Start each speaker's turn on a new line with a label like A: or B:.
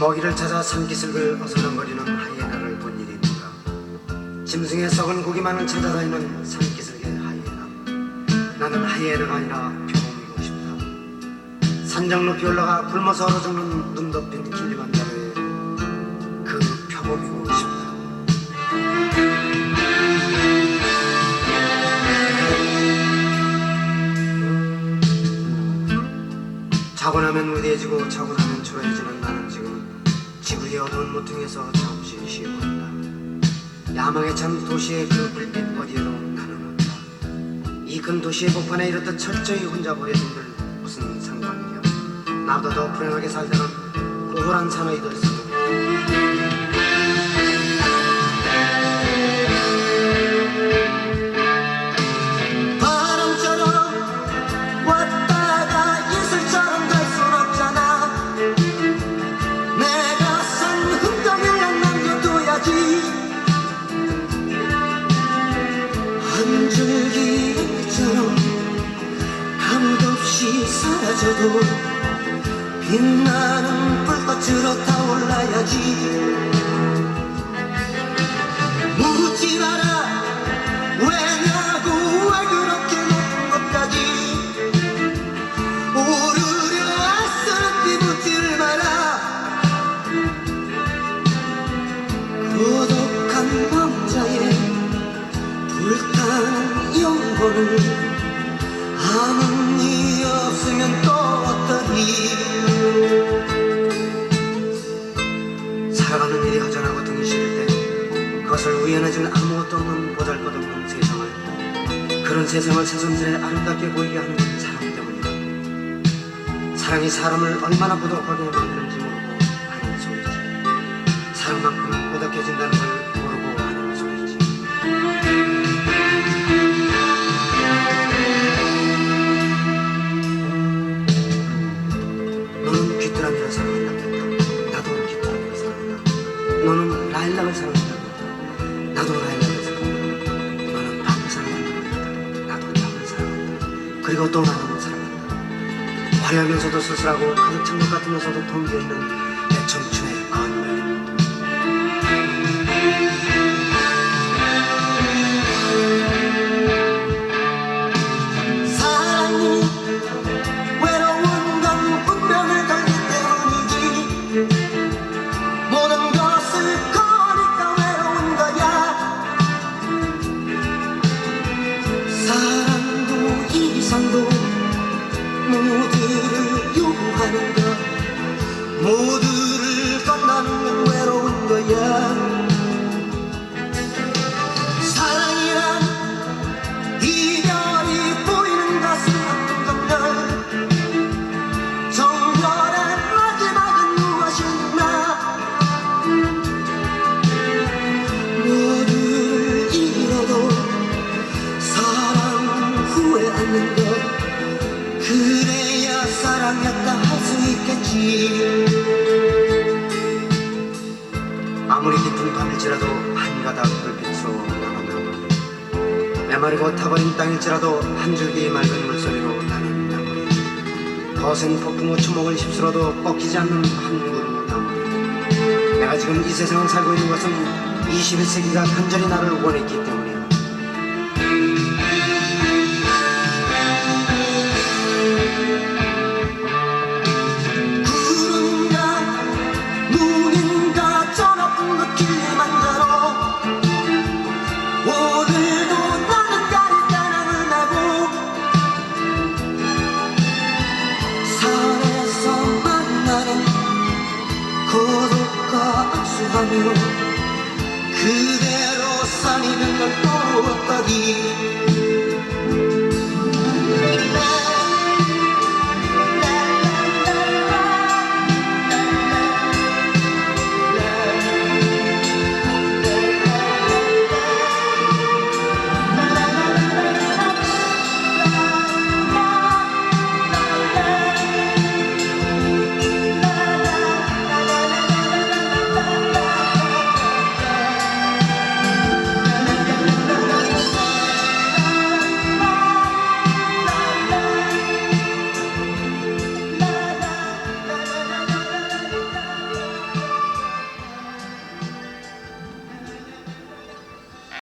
A: 먹이를 찾아 산기슭을 어슬렁거리는 하이에나를 본 있는가? 짐승의 썩은 고기만을 찾아다니는 산기슭의 하이에나. 나는 하이에나가 아니라 표범이고 싶다. 산장 높이 올라가 굶어서 얼어 죽는 눈 덮인 길리만자로의 그 자고 나면 위대해지고 자고 나면 초라해지는 나는 어두운 모퉁이에서 잠시 쉬고 있다. 야망에 찬 도시의 그 불빛 어디에도 나는 없다. 이큰 도시의 복판에 이렇듯 철저히 혼자 버려진 들 무슨 상관이냐. 나보다 더 불행하게 살다는 고골한 사나이도 있어 한 줄기처럼 감독없이 사라져도 빛나는 불꽃으로 타올라야지 불타는 영혼을 아무 일 없으면 또 어떠리 살아가는 일이 허전하고 등이 시릴 때 그것을 우연해진 아무것도 없는 보잘것없는 세상을 그런 세상을 새삼스레 아름답게 보이게 하는 사랑 때문이다. 사랑이 사람을 얼마나 고독하게 만드는지 모르고 하는 소리지. 사랑만큼 고독해진다는 걸 너는 라일락을 사랑한다고. 했다 나도 라일락을 사랑한다 너는 밤을 사랑한다고. 했다 나도 밤을 사랑한다 그리고 또 나는 사랑한다 화려하면서도 쓸쓸하고 가득 찬 것 같으면서도 동기있는 내 청춘 모두를 것. 모두 그래야 사랑이었다 할 수 있겠지. 아무리 깊은 밤일지라도 한 가닥 불빛으로 남아나고 메마르고 타버린 땅일지라도 한 줄기 맑은 물소리로 나는 나무리 거센 폭풍우 추목을 휩쓸어도 꺾이지 않는 한 그루 나무리 내가 지금 이 세상을 살고 있는 것은 21세기가 간절히 나를 원했기 때문이 고독과 악수하며 그대로 걸또 어떠리